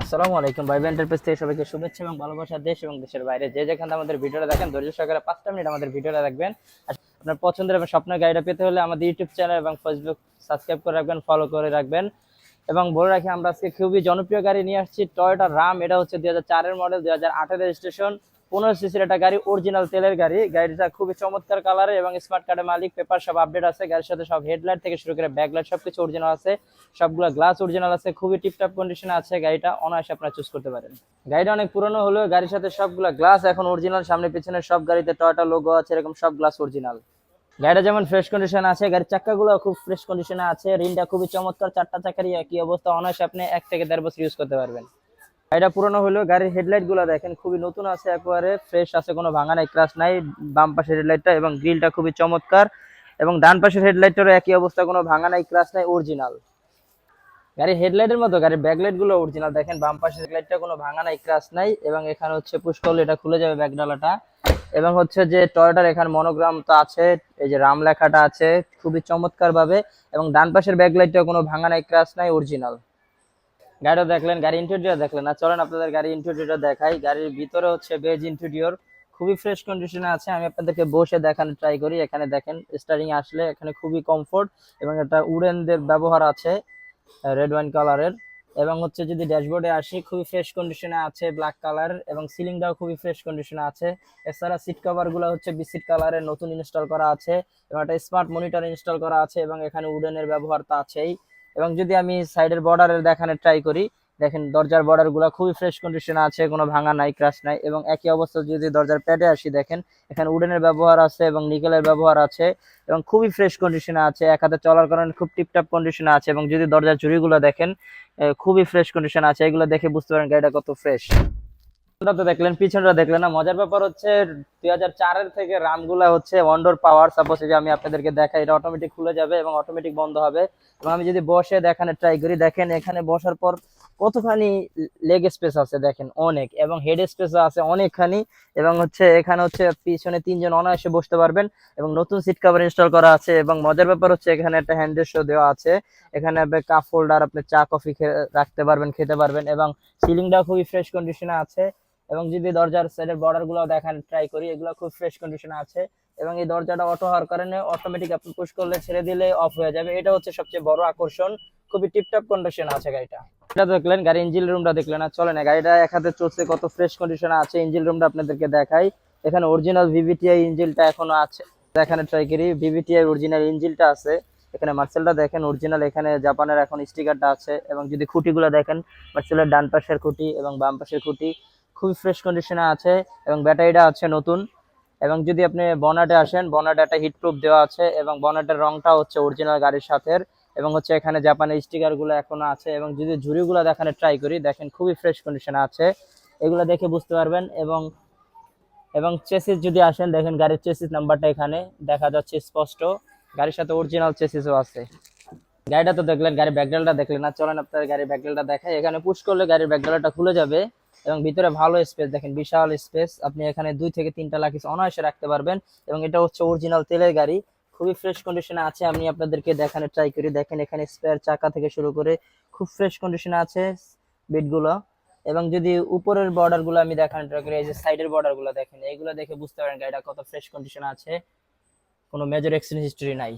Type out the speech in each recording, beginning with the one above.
আসসালামু আলাইকুম। ভাই এন্টারপ্রাইজ থেকে সবাইকে শুভেচ্ছা এবং ভালোবাসা দেশ এবং দেশের বাইরে। যে যেখানে আমাদের ভিডিওটা দেখেন, ধৈর্য সহকারে পাঁচটা মিনিট আমাদের ভিডিওটা দেখবেন। আপনার পছন্দের এবং স্বপ্নের গাড়িটা পেতে হলে আমাদের ইউটিউব চ্যানেল এবং ফেসবুক সাবস্ক্রাইব করে রাখবেন ফলো করে রাখবেন। এবং বলে রাখি, আমরা আজকে খুবই জনপ্রিয় গাড়ি নিয়ে আসছি টয়োটা রাম এটা হচ্ছে দুই হাজার চারের মডেল দুই হাজার আটের রেজিস্ট্রেশন পনেরো সিসির একটা গাড়ি অরিজিনাল তেলের গাড়ি। গাড়িটা খুবই চমৎকার কালারে এবং স্মার্ট কার্ডের মালিক পেপার সব আপডেট আছে। গাড়ির সাথে সব হেডলাইট থেকে শুরু করে ব্যাকলাইট সবকিছু অরিজিনাল আছে। সবগুলো গ্লাস অরিজিনাল আছে। খুবই টিপটপ কন্ডিশনে আছে গাড়িটা। অনায়াসে আপনারা চুজ করতে পারেন। গাড়িটা অনেক পুরনো হলেও গাড়ির সাথে সবগুলো গ্লাস এখন অরিজিনাল সামনে পিছনে সব গাড়িতে টয়টা লোগো আছে, এরকম সব গ্লাস অরিজিনাল গাড়িটা যেমন ফ্রেশ কন্ডিশন আছে, গাড়ির চাক্কাগুলো খুব ফ্রেশ কন্ডিশনে আছে। রিনটা খুবই চমৎকার, চারটা চাকারই একই অবস্থা। অনায়াসে আপনি এক থেকে দেড় বছর ইউজ করতে পারবেন। গাড়িটা পুরনো হলো গাড়ির হেডলাইটগুলো দেখেন, খুবই নতুন আছে একবারে ফ্রেশ আছে, কোনো ভাঙা নাই ক্রাশ নাই, বাম পাশের হেডলাইটটা এবং গ্রিলটা খুবই চমৎকার এবং ডান পাশের হেডলাইটটারও একই অবস্থা, কোনো ভাঙা নাই ক্রাশ নাই অরিজিনাল গাড়ির হেডলাইটের মতো, গাড়ির ব্যাকলাইটগুলো অরিজিনাল দেখেন বাম পাশের হেডলাইটটা কোনো ভাঙা নাই ক্রাশ নাই এবং এখানে হচ্ছে পুশ করলে এটা খুলে যাবে ব্যাকডালাটা এবং হচ্ছে যে টয়টার এখানে মনোগ্রাম তো আছে, এই যে রাম লেখাটা আছে, খুবই চমৎকার ভাবে এবং ডান পাশের ব্যাকলাইটটা কোনো ভাঙা নাই ক্রাশ নাই অরিজিনাল গাড়িটা দেখলেন গাড়ি ইন্টেরিয়র দেখলেন। না চলেন আপনাদের গাড়ি ইন্টেরিয়রটা দেখাই। গাড়ির ভিতরে হচ্ছে বেজ ইন্টেরিয়র খুবই ফ্রেশ কন্ডিশনে আছে, আমি আপনাদেরকে বসে দেখানোর ট্রাই করি। এখানে দেখেন স্টারিং আসলে এখানে খুবই কমফোর্ট এবং একটা উডেনদের ব্যবহার আছে রেড ওয়াইন কালারের এবং হচ্ছে যদি ড্যাশবোর্ডে আসি, খুবই ফ্রেশ কন্ডিশনে আছে ব্ল্যাক কালার এবং সিলিংটাও খুবই ফ্রেশ কন্ডিশনে আছে। এছাড়া সিট কভারগুলো হচ্ছে বিসিট কালারের নতুন ইনস্টল করা আছে। এবং একটা স্মার্ট মনিটর ইনস্টল করা আছে এবং এখানে উডেনের ব্যবহার তো আছেই। এবং যদি আমি সাইডের বর্ডারের দেখানোর ট্রাই করি, দেখেন দরজার বর্ডারগুলো খুবই ফ্রেশ কন্ডিশনে আছে, কোনো ভাঙা নাই ক্রাশ নাই এবং একই অবস্থা যদি দরজার প্যাডে আসি, দেখেন এখানে উডেনের ব্যবহার আছে এবং নিকেলের ব্যবহার আছে এবং খুবই ফ্রেশ কন্ডিশনে আছে, এক হাতে চলার কারণে খুব টিপটাপ কন্ডিশনে আছে এবং যদি দরজার চুরিগুলো দেখেন খুবই ফ্রেশ কন্ডিশনে আছে, এগুলো দেখে বুঝতে পারেন গাড়িটা কত ফ্রেশ তো দেখলেন, পিছনটা দেখলেন না। মজার ব্যাপার হচ্ছে, দুই হাজার থেকে রামগুলা হচ্ছে ওয়ান্ডোর পাওয়ার সাপোজ যে আমি আপনাদেরকে দেখাই, এটা অটোমেটিক খুলে যাবে এবং অটোমেটিক বন্ধ হবে। এবং আমি যদি বসে দেখানোর ট্রাই করি, দেখেন এখানে বসার পর কতখানি লেগ স্পেস আছে দেখেন, অনেক। এবং হেড স্পেস আছে অনেকখানি। এবং হচ্ছে, এখানে হচ্ছে পিছনে তিনজন অনায়াসে বসতে পারবেন এবং নতুন সিট কভার ইনস্টল করা আছে। এবং মজার ব্যাপার হচ্ছে, এখানে একটা হ্যান্ডেল শো দেওয়া আছে। এখানে কাপ হোল্ডার আপনি চা কফি রাখতে পারবেন, খেতে পারবেন এবং সিলিংটাও খুবই ফ্রেশ কন্ডিশনে আছে। এবং যদি দরজার সাইডের বর্ডারগুলো দেখান ট্রাই করি, এগুলো খুব ফ্রেশ কন্ডিশনে আছে এবং এই দরজাটা অটো হওয়ার কারণে অটোমেটিক আপনি পুশ করলে ছেড়ে দিলে অফ হয়ে যাবে। এটা হচ্ছে সবচেয়ে বড় আকর্ষণ। খুবই টিপটপ কন্ডিশন আছে গাড়িটা। এটা দেখলেন, গাড়ি ইঞ্জিন রুমটা দেখলেন না চলে না, গাড়িটা এক হাতে চলছে, কত ফ্রেশ কন্ডিশনে আছে। ইঞ্জিন রুমটা আপনাদেরকে দেখাই। এখানে অরিজিনাল ভিভিটিআই ইঞ্জিনটা এখনও আছে। দেখানো ট্রাই করি ভিভিটিআই অরিজিনাল ইঞ্জিনটা আছে। এখানে মার্সেলটা দেখেন অরিজিনাল এখানে জাপানের এখন স্টিকারটা আছে। এবং যদি খুঁটিগুলো দেখেন মার্সেলের ডান পাশের খুঁটি এবং বাম পাশের খুঁটি। খুবই ফ্রেশ কন্ডিশনে আছে এবং ব্যাটারিটা আছে নতুন। এবং যদি আপনি বনাটে আসেন বনাটে একটা হিট প্রুফ দেওয়া আছে এবং বনাটের রংটা হচ্ছে অরিজিনাল গাড়ির সাথে এবং হচ্ছে এখানে জাপানের স্টিকারগুলো এখনও আছে এবং যদি ঝুড়িগুলো দেখানোর ট্রাই করি, দেখেন খুবই ফ্রেশ কন্ডিশনে আছে। এগুলো দেখে বুঝতে পারবেন এবং এবং চেসিস যদি আসেন, দেখেন গাড়ির চেসিস নাম্বারটা এখানে, দেখা যাচ্ছে স্পষ্ট। গাড়ির সাথে অরিজিনাল চেসিসও আছে। গাড়িটা তো দেখলেন, গাড়ির ব্যাকডালটা দেখলেন না। চলেন আপনার গাড়ির ব্যাকডালটা দেখায় এখানে পুশ করলে গাড়ির ব্যাকডালটা খুলে যাবে। এবং ভিতরে ভালো স্পেস দেখেন, বিশাল স্পেস আপনি এখানে দুই থেকে তিনটা লাখিস অনায়াসে রাখতে পারবেন এবং এটা হচ্ছে অরিজিনাল তেলের গাড়ি। খুবই ফ্রেশ কন্ডিশনে আছে, আমি আপনাদেরকে দেখানোর ট্রাই করি। দেখেন এখানে স্পেয়ার চাকা থেকে শুরু করে খুব ফ্রেশ কন্ডিশনে আছে বিটগুলো এবং যদি উপরের বর্ডারগুলো আমি দেখানোর ট্রাই করি, এই যে সাইডের বর্ডারগুলো দেখেন এইগুলো দেখে বুঝতে পারেন গাড়িটা কত ফ্রেশ কন্ডিশনে আছে। কোনো মেজর অ্যাক্সিডেন্ট হিস্টরি নাই।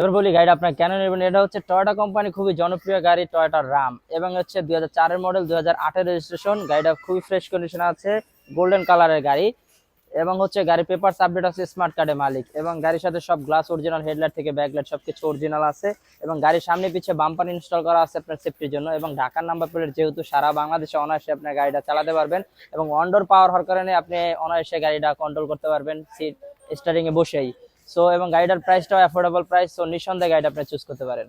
এবার বলি গাড়ি আপনার কেন নেবেন? এটা হচ্ছে টয়োটা কোম্পানি খুবই জনপ্রিয় গাড়ি টয়োটা রাম এবং হচ্ছে দুই হাজার মডেল দুই হাজার রেজিস্ট্রেশন গাড়িটা খুবই ফ্রেশ কন্ডিশন আছে গোল্ডেন কালারের গাড়ি। এবং হচ্ছে গাড়ির পেপার আপডেট আছে স্মার্ট কার্ডের মালিক। এবং গাড়ির সাথে সব গ্লাস অরিজিনাল হেডলাইট থেকে ব্যাকলাইট সব কিছু অরিজিনাল আছে। এবং গাড়ির সামনে পিছিয়ে বাম্পার ইনস্টল করা আছে আপনার সেফটির জন্য। এবং ঢাকার নাম্বার প্লেট যেহেতু সারা বাংলাদেশে অনায়াসে আপনার গাড়িটা চালাতে পারবেন। এবং অনডোর পাওয়ার হওয়ার কারণে আপনি অনায়াসে গাড়িটা কন্ট্রোল করতে পারবেন সিট স্টারিং এ বসেই। সো এবং গাড়িটার প্রাইসটাও অ্যাফোর্ডেবল প্রাইস সো নিঃসন্দেহে গাড়িটা আপনি চুজ করতে পারেন।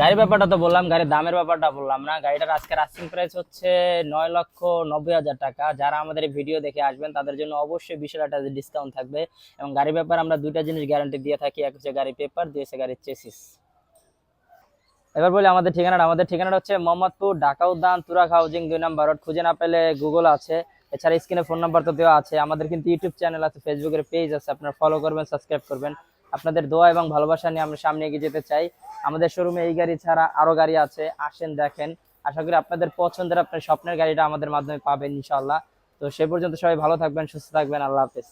গাড়ির ব্যাপারটা তো বললাম, গাড়ির দামের ব্যাপারটা বললাম না। গাড়িটার আজকের আস্কিং প্রাইস হচ্ছে নয় লক্ষ নব্বই হাজার টাকা। যারা আমাদের ভিডিও দেখে আসবেন, তাদের জন্য অবশ্যই বিশাল একটা ডিসকাউন্ট থাকবে। এবং গাড়ির ব্যাপারে আমরা দুইটা জিনিস গ্যারান্টি দিয়ে থাকি, এক হচ্ছে গাড়ি পেপার দুই হচ্ছে গাড়ির চেসিস এবার বলি আমাদের ঠিকানাটা। আমাদের ঠিকানাটা হচ্ছে মোহাম্মদপুর, ঢাকা উদ্যান তুরাক হাউজিং দুই নাম্বার রোড খুঁজে না পেলে গুগল আছে। এছাড়া স্ক্রিনে ফোন নাম্বার তো দেওয়া আছে, আমাদের কিন্তু ইউটিউব চ্যানেল আছে, ফেসবুকের পেজ আছে, আপনারা ফলো করবেন সাবস্ক্রাইব করবেন। আপনাদের দোয়া এবং ভালোবাসা নিয়ে আমরা সামনে এগিয়ে যেতে চাই। আমাদের শোরুমে এই গাড়ি ছাড়া আরও গাড়ি আছে, আসেন দেখেন। আশা করি আপনাদের পছন্দের, আপনার স্বপ্নের গাড়িটা আমাদের মাধ্যমে পাবেন ইনশাল্লাহ তো সে পর্যন্ত সবাই ভালো থাকবেন, সুস্থ থাকবেন, আল্লাহ হাফেজ।